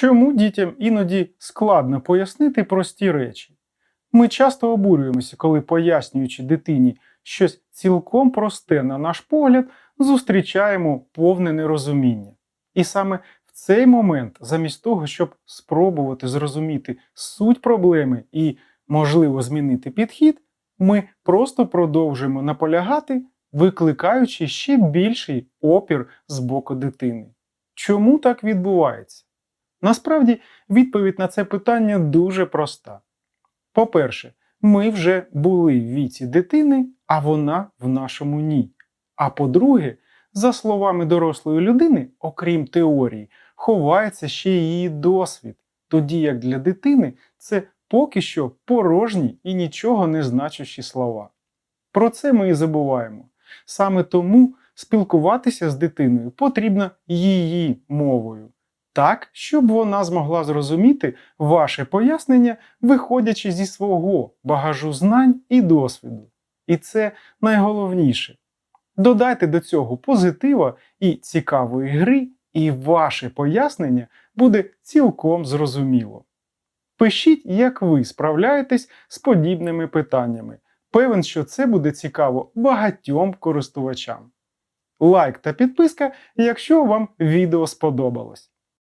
Чому дітям іноді складно пояснити прості речі? Ми часто обурюємося, коли пояснюючи дитині щось цілком просте на наш погляд, зустрічаємо повне нерозуміння. І саме в цей момент, замість того, щоб спробувати зрозуміти суть проблеми і, можливо, змінити підхід, ми просто продовжуємо наполягати, викликаючи ще більший опір з боку дитини. Чому так відбувається? Насправді, відповідь на це питання дуже проста. По-перше, ми вже були в віці дитини, а вона в нашому ні. А по-друге, за словами дорослої людини, окрім теорії, ховається ще її досвід, тоді як для дитини це поки що порожні і нічого не значущі слова. Про це ми і забуваємо. Саме тому спілкуватися з дитиною потрібно її мовою, так, щоб вона змогла зрозуміти ваше пояснення, виходячи зі свого багажу знань і досвіду. І це найголовніше. Додайте до цього позитива і цікавої гри, і ваше пояснення буде цілком зрозуміло. Пишіть, як ви справляєтесь з подібними питаннями. Певен, що це буде цікаво багатьом користувачам. Лайк та підписка, якщо вам відео сподобалось.